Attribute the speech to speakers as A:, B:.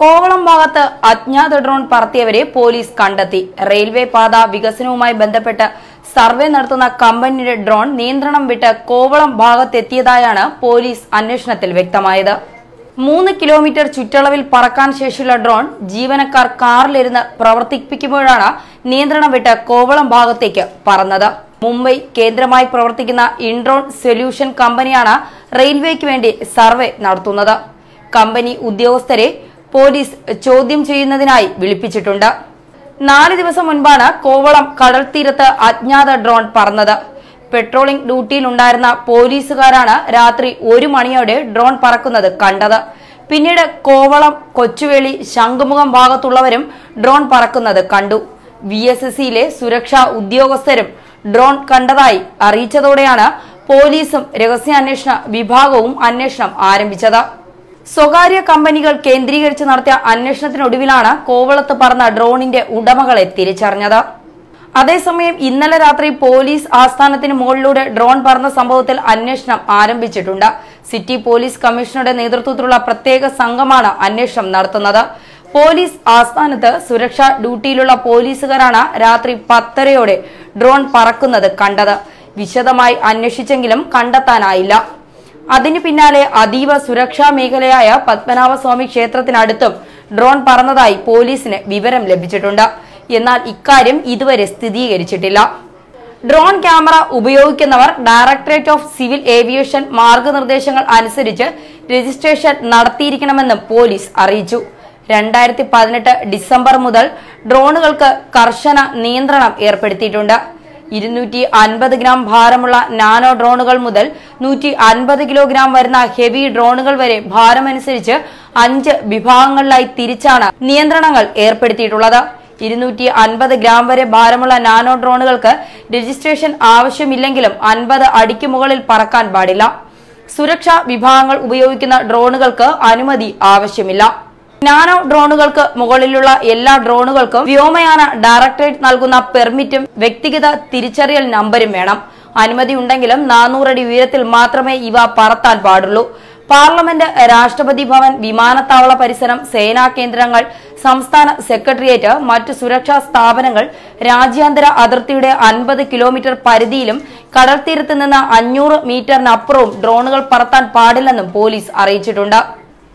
A: കോവളം ഭാഗത്ത് അജ്ഞാത ഡ്രോൺ പറത്തിയവരെ പോലീസ് കണ്ടെത്തി. റെയിൽവേ പാത വികസനവുമായി ബന്ധപ്പെട്ട് സർവേ നടത്തുന്ന കമ്പനിയുടെ ഡ്രോൺ നിയന്ത്രണം വിട്ട് കോവളം ഭാഗത്തെത്തിയതായാണ് പോലീസ് അന്വേഷണത്തിൽ വ്യക്തമായത്. മൂന്ന് കിലോമീറ്റർ ചുറ്റളവിൽ പറക്കാൻ ശേഷിയുള്ള ഡ്രോൺ ജീവനക്കാർ കാറിലിരുന്ന് പ്രവർത്തിപ്പിക്കുമ്പോഴാണ് നിയന്ത്രണം വിട്ട് കോവളം ഭാഗത്തേക്ക് പറന്നത്. മുംബൈ കേന്ദ്രമായി പ്രവർത്തിക്കുന്ന ഇൻഡ്രോൺ സൊല്യൂഷൻ കമ്പനിയാണ് റെയിൽവേക്ക് വേണ്ടി സർവേ നടത്തുന്നത്. കമ്പനി ഉദ്യോഗസ്ഥരെ പോലീസ് ചോദ്യം ചെയ്യുന്നതിനായി വിളിപ്പിച്ചിട്ടുണ്ട്. നാല് ദിവസം മുൻപാണ് കോവളം കടൽ തീരത്ത് അജ്ഞാത ഡ്രോൺ പറന്നത്. പെട്രോളിംഗ് ഡ്യൂട്ടിയിലുണ്ടായിരുന്ന പോലീസുകാരാണ് രാത്രി ഒരു മണിയോടെ ഡ്രോൺ പറക്കുന്നത് കണ്ടത്. പിന്നീട് കോവളം കൊച്ചുവേളി ശംഖുമുഖം ഭാഗത്തുള്ളവരും ഡ്രോൺ പറക്കുന്നത് കണ്ടു. വി എസ് എസ് സിയിലെ സുരക്ഷാ ഉദ്യോഗസ്ഥരും ഡ്രോൺ കണ്ടതായി അറിയിച്ചതോടെയാണ് പോലീസും രഹസ്യാന്വേഷണ വിഭാഗവും അന്വേഷണം ആരംഭിച്ചത്. സ്വകാര്യ കമ്പനികൾ കേന്ദ്രീകരിച്ച് നടത്തിയ അന്വേഷണത്തിനൊടുവിലാണ് കോവളത്ത് പറന്ന ഡ്രോണിന്റെ ഉടമകളെ തിരിച്ചറിഞ്ഞത്. അതേസമയം ഇന്നലെ രാത്രി പോലീസ് ആസ്ഥാനത്തിന് മുകളിലൂടെ ഡ്രോൺ പറന്ന സംഭവത്തിൽ അന്വേഷണം ആരംഭിച്ചിട്ടുണ്ട്. സിറ്റി പോലീസ് കമ്മീഷണറുടെ നേതൃത്വത്തിലുള്ള പ്രത്യേക സംഘമാണ് അന്വേഷണം നടത്തുന്നത്. പോലീസ് ആസ്ഥാനത്ത് സുരക്ഷാ ഡ്യൂട്ടിയിലുള്ള പോലീസുകാരാണ് രാത്രി പത്തരയോടെ ഡ്രോൺ പറക്കുന്നത് കണ്ടത്. വിശദമായി അന്വേഷിച്ചെങ്കിലും കണ്ടെത്താനായില്ല. അതിനു പിന്നാലെ അതീവ സുരക്ഷാ മേഖലയായ പത്മനാഭസ്വാമി ക്ഷേത്രത്തിനടുത്തും ഡ്രോൺ പറന്നതായി പോലീസിന് വിവരം ലഭിച്ചിട്ടുണ്ട്. എന്നാൽ ഇക്കാര്യം ഇതുവരെ സ്ഥിരീകരിച്ചിട്ടില്ല. ഡ്രോൺ ക്യാമറ ഉപയോഗിക്കുന്നവർ ഡയറക്ടറേറ്റ് ഓഫ് സിവിൽ ഏവിയേഷൻ മാർഗനിർദ്ദേശങ്ങൾ അനുസരിച്ച് രജിസ്ട്രേഷൻ നടത്തിയിരിക്കണമെന്നും പോലീസ് അറിയിച്ചു. രണ്ടായിരത്തി പതിനെട്ട് ഡിസംബർ മുതൽ ഡ്രോണുകൾക്ക് കർശന നിയന്ത്രണം ഏർപ്പെടുത്തിയിട്ടുണ്ട്. ഇരുന്നൂറ്റി അൻപത് ഗ്രാം ഭാരമുള്ള നാനോ ഡ്രോണുകൾ മുതൽ നൂറ്റി അൻപത് കിലോഗ്രാം വരുന്ന ഹെവി ഡ്രോണുകൾ വരെ ഭാരമനുസരിച്ച് അഞ്ച് വിഭാഗങ്ങളിലായി തിരിച്ചാണ് നിയന്ത്രണങ്ങൾ ഏർപ്പെടുത്തിയിട്ടുള്ളത്. ഇരുന്നൂറ്റി അൻപത് ഗ്രാം വരെ ഭാരമുള്ള നാനോ ഡ്രോണുകൾക്ക് രജിസ്ട്രേഷൻ ആവശ്യമില്ലെങ്കിലും അൻപത് അടിക്ക് മുകളിൽ പറക്കാൻ പാടില്ല. സുരക്ഷാ വിഭാഗങ്ങൾ ഉപയോഗിക്കുന്ന ഡ്രോണുകൾക്ക് അനുമതി ആവശ്യമില്ല. നാനോ ഡ്രോണുകൾക്ക് മുകളിലുള്ള എല്ലാ ഡ്രോണുകൾക്കും വ്യോമയാന ഡയറക്ടറേറ്റ് നൽകുന്ന പെർമിറ്റും വ്യക്തിഗത തിരിച്ചറിയൽ നമ്പരും വേണം. അനുമതി ഉണ്ടെങ്കിലും നാനൂറടി ഉയരത്തിൽ മാത്രമേ ഇവ പറത്താൻ പാടുള്ളൂ. പാർലമെന്റ് രാഷ്ട്രപതി ഭവൻ വിമാനത്താവള പരിസരം സേനാ കേന്ദ്രങ്ങൾ സംസ്ഥാന സെക്രട്ടേറിയറ്റ് മറ്റ് സുരക്ഷാ സ്ഥാപനങ്ങൾ രാജ്യാന്തര അതിർത്തിയുടെ അൻപത് കിലോമീറ്റർ പരിധിയിലും കടൽ തീരത്ത് നിന്ന് അഞ്ഞൂറ് മീറ്ററിനപ്പുറവും ഡ്രോണുകൾ പറത്താൻ പാടില്ലെന്നും പോലീസ് അറിയിച്ചിട്ടുണ്ട്.